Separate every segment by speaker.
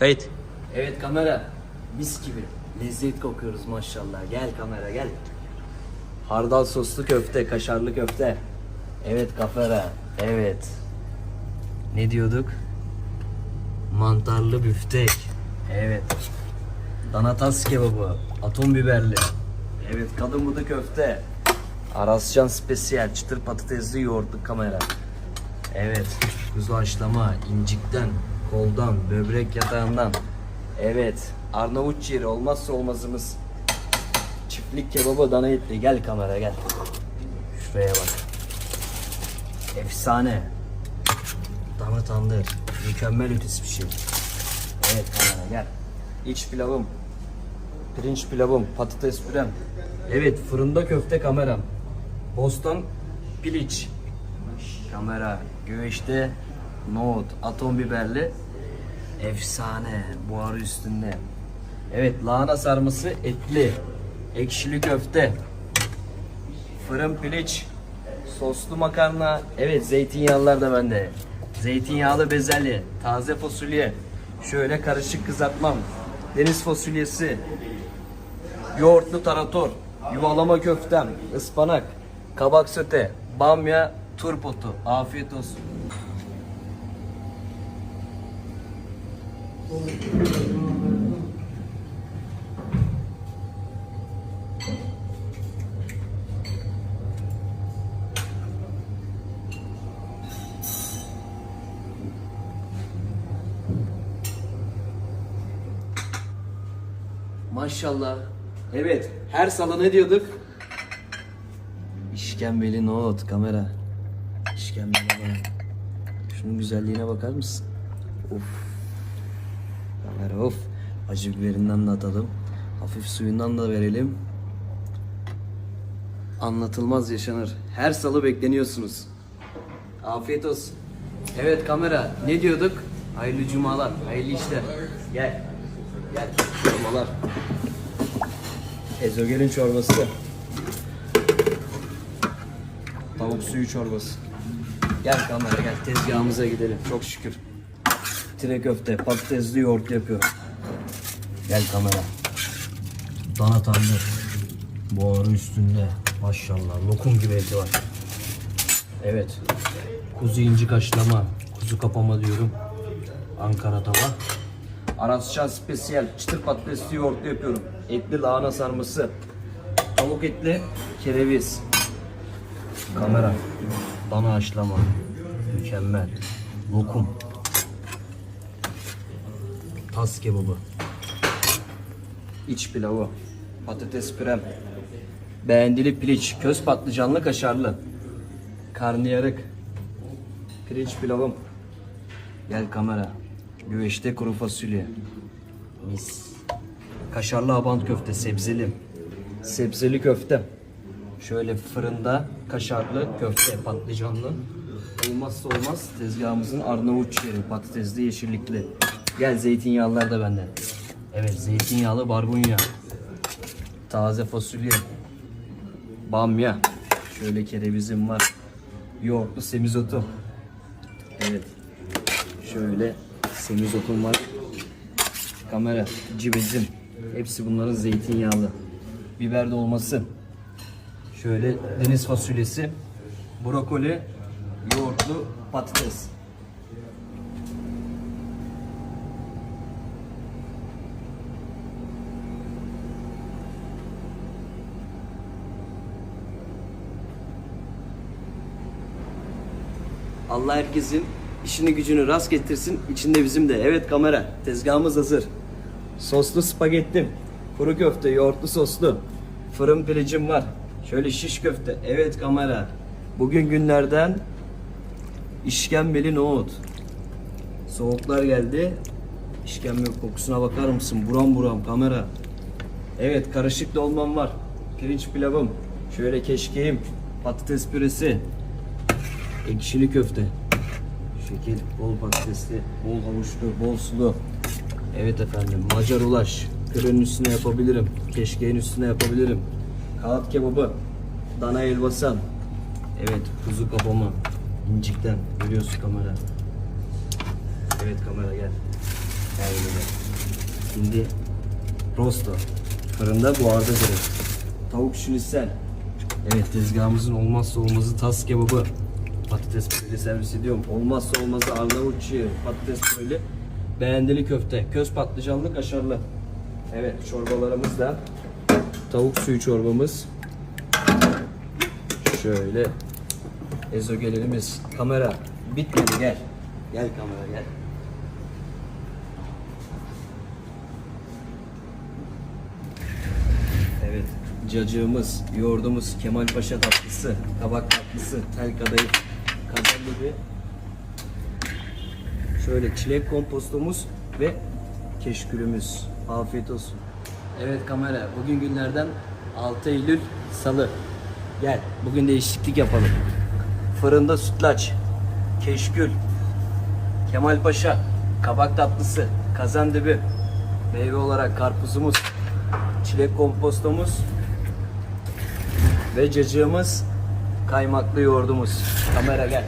Speaker 1: Kayıt.
Speaker 2: Evet kamera. Mis gibi. Lezzet kokuyoruz maşallah. Gel kamera gel. Hardal soslu köfte, kaşarlı köfte. Evet kamera. Evet. Ne diyorduk? Mantarlı büftek. Evet. Danatas kebabı. Atom biberli. Evet kadın budu köfte. Arascan spesiyel çıtır patatesli yoğurtlu kamera. Evet. Kuzu haşlama incikten, koldan, böbrek yatağından. Evet. Arnavut ciğeri olmazsa olmazımız. Çiftlik kebabı dana etli. Gel kamera gel. Şuraya bak. Efsane. Dana tandır. Mükemmel ötesi bir şey. Evet kamera gel. İç pilavım. Pirinç pilavım. Patates pürem. Evet fırında köfte kameram. Bostan piliç. Kamera. Güveçte nohut. Atom biberli. Efsane. Buharı üstünde. Evet lahana sarması etli. Ekşili köfte. Fırın piliç. Soslu makarna. Evet zeytinyağlılar da bende. Zeytinyağlı bezelye. Taze fasulye. Şöyle karışık kızartmam. Deniz fasulyesi. Yoğurtlu tarator. Yuvalama köftem. ıspanak. Kabak söte. Bamya. Turpotu. Afiyet olsun. Maşallah. Evet. Her salı ne diyorduk? İşkembeli nohut kamera. İşkembeli nohut. Şunun güzelliğine bakar mısın? Of. Kamera of. Acı biberinden de atalım. Hafif suyundan da verelim. Anlatılmaz yaşanır. Her salı bekleniyorsunuz. Afiyet olsun. Evet kamera ne diyorduk? Hayırlı cumalar, hayırlı işler. Gel. Gel. Çorbalar. Ezogelin çorbası. Tavuk suyu çorbası. Gel kamera gel tezgahımıza gidelim. Çok şükür. Tire köfte, patatesli yoğurt yapıyorum. Gel kamera. Dana tandır. Buharı üstünde. Maşallah lokum gibi eti var. Evet. Kuzu inci kaşlama. Kuzu kapama diyorum. Ankara tava. Arasça spesiyel çıtır patatesli yoğurtlu yapıyorum. Etli lahana sarması. Tavuk etli kereviz. Kamera. Dana haşlama. Mükemmel. Lokum. Tas kebabı. İç pilavı. Patates pürem. Beğendili piliç. Köz patlıcanlı kaşarlı. Karnıyarık. Pirinç pilavım. Gel kamera. Güveçte kuru fasulye. Mis. Kaşarlı abant köfte sebzeli. Sebzeli köfte. Şöyle fırında kaşarlı köfte patlıcanlı. Olmazsa olmaz tezgahımızın Arnavut ciğeri patatesli yeşillikli. Gel zeytinyağlılar da benden. Evet zeytinyağlı barbunya. Taze fasulye. Bamya. Şöyle kerevizim var. Yoğurtlu semizotu. Evet. Şöyle semizotum var. Kamera, cibezim. Hepsi bunların zeytinyağlı. Biber dolması. Şöyle deniz fasulyesi. Brokoli, yoğurtlu patates. Allah herkesin işini gücünü rast getirsin. İçinde bizim de. Evet kamera. Tezgahımız hazır. Soslu spagettim. Kuru köfte, yoğurtlu soslu. Fırın pirincim var. Şöyle şiş köfte. Evet kamera. Bugün günlerden işkembeli nohut. Soğuklar geldi. İşkembe kokusuna bakar mısın? Buram buram kamera. Evet karışık dolmam var. Pirinç pilavım. Şöyle keşkeğim. Patates püresi. Ekşili köfte. Şekil, bol patatesli, bol havuçlu, bol sulu. Evet efendim, Macar ulaş. Kırın üstüne yapabilirim. Keşkeğin üstüne yapabilirim. Kağıt kebabı, dana elbasan. Evet, kuzu kapama. incikten. Görüyorsun kamera. Evet kamera gel. Gel böyle. Hindi rosto. Fırında buharda duruyor. Tavuk şinisel. Evet tezgahımızın olmazsa olmazı tas kebabı. Patates püreli servis ediyorum. Olmazsa olmazı Arnavut patates püreli. Beğendili köfte, köz patlıcanlı kaşarlı. Evet çorbalarımız da tavuk suyu çorbamız. Şöyle ezogelerimiz. Kamera bitmedi gel. Gel kamera gel. Evet. Cacığımız, yoğurdumuz, Kemal Paşa tatlısı, kabak tatlısı, tel kadayıf, kazanlı bir şöyle çilek kompostomuz ve keşkülümüz. Afiyet olsun. Evet kamera, bugün günlerden 6 Eylül Salı. Gel, bugün değişiklik yapalım. Fırında sütlaç, keşkül, Kemal Paşa, kabak tatlısı, kazandibi, meyve olarak karpuzumuz, çilek kompostomuz ve cacığımız, kaymaklı yoğurdumuz. Kamera gel.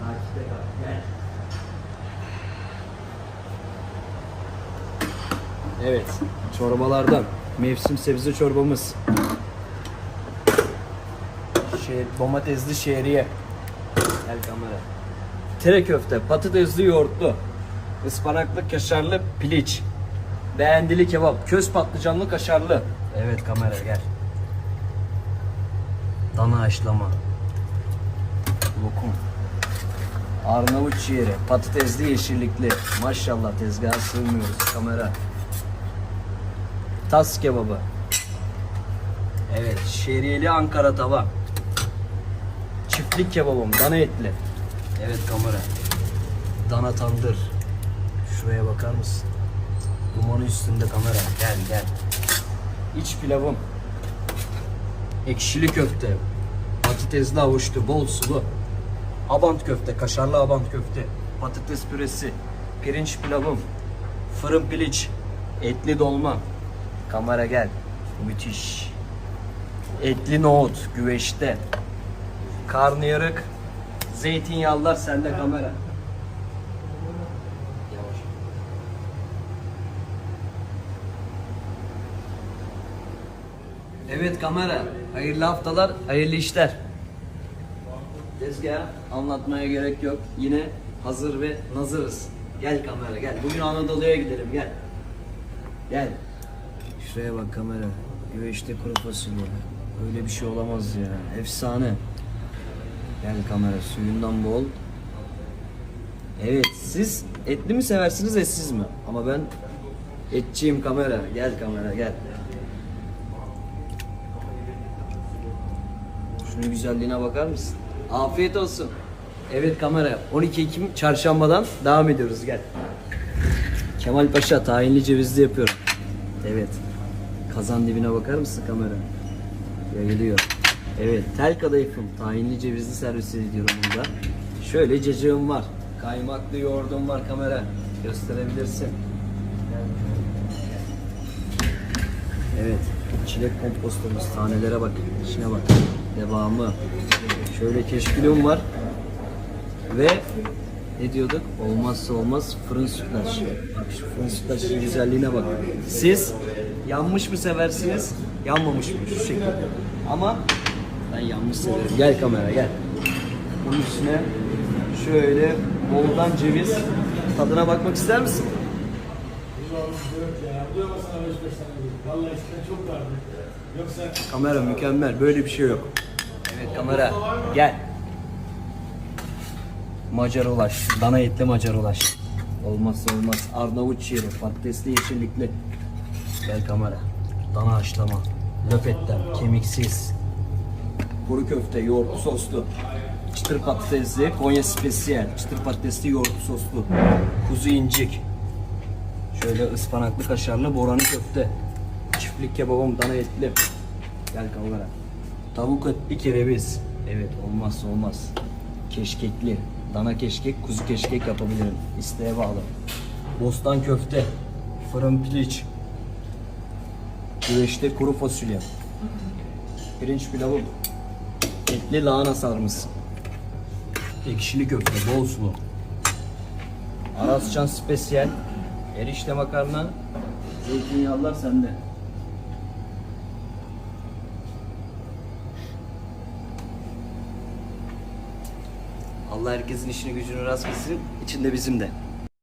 Speaker 2: Takipte kal, gel. Evet, çorbalardan mevsim sebze çorbamız. Şey, domatesli şehriye. Gel kamera. Tere köfte, patatesli yoğurtlu, ıspanaklı kaşarlı piliç, beğendili kebap, köz patlıcanlı kaşarlı. Evet kamera gel. Dana haşlama. Lokum. Arnavut ciğeri, patatesli yeşillikli. Maşallah tezgaha sığmıyoruz kamera. Tas kebabı. Evet, şeriyeli Ankara tava. Çiftlik kebabım, dana etli. Evet kamera. Dana tandır. Şuraya bakar mısın? Dumanı üstünde kamera. Gel gel. İç pilavım. Ekşili köfte. Patatesli havuçlu, bol sulu. Abant köfte, kaşarlı abant köfte. Patates püresi. Pirinç pilavım. Fırın piliç. Etli dolma. Kamera gel. Müthiş. Etli nohut güveçte. Karnıyarık. Zeytinyağlılar sende kamera. Evet kamera. Hayırlı haftalar, hayırlı işler. Tezgah anlatmaya gerek yok. Yine hazır ve nazırız. Gel kamera gel. Bugün Anadolu'ya gidelim gel. Gel. Şuraya bak kamera. Güveçte kuru fasulye. Öyle bir şey olamaz ya. Efsane. Gel kamera suyundan bol. Evet siz etli mi seversiniz etsiz mi? Ama ben etçiyim kamera. Gel kamera gel. Şunun güzelliğine bakar mısın? Afiyet olsun. Evet kamera 12 Ekim çarşambadan devam ediyoruz gel. Kemal Paşa tahinli cevizli yapıyorum. Evet. Kazan dibine bakar mısın kamera? Yayılıyor. Evet tel kadayıfım tahinli cevizli servis ediyorum burada. Şöyle cacığım var. Kaymaklı yoğurdum var kamera. Gösterebilirsin. Evet. Çilek kompostumuz. Tanelere bak. İçine bak. Devamı. Şöyle keşkülüm var. Ve ne diyorduk? Olmazsa olmaz fırın sütlaç. Bak şu fırın sütlaçın güzelliğine bak. Siz yanmış mı seversiniz? Yanmamış mı? Şu şekilde. Ama ben yanmış severim. Gel kamera gel. Bunun üstüne şöyle boldan ceviz. Tadına bakmak ister misin? Kamera mükemmel. Böyle bir şey yok. Kamera. Gel. Macar ulaş. Dana etli macar ulaş. Olmazsa olmaz. Arnavut ciğeri. Patatesli yeşillikli. Gel kamera. Dana haşlama. Löpetten. Kemiksiz. Kuru köfte. Yoğurtlu soslu. Çıtır patatesli. Konya spesiyel. Çıtır patatesli yoğurtlu soslu. Kuzu incik. Şöyle ıspanaklı kaşarlı boranı köfte. Çiftlik kebabım dana etli. Gel kamera. Tavuk etli kereviz. Evet olmazsa olmaz. Keşkekli. Dana keşkek, kuzu keşkek yapabilirim. İsteğe bağlı. Bostan köfte. Fırın piliç. Güveçte kuru fasulye. Pirinç pilavı. Etli lahana sarması. Ekşili köfte, bol sulu. Arasçan spesiyel. Erişte makarna, zeytinyağlılar sende. Allah herkesin işini gücünü rast gitsin. İçinde bizim de.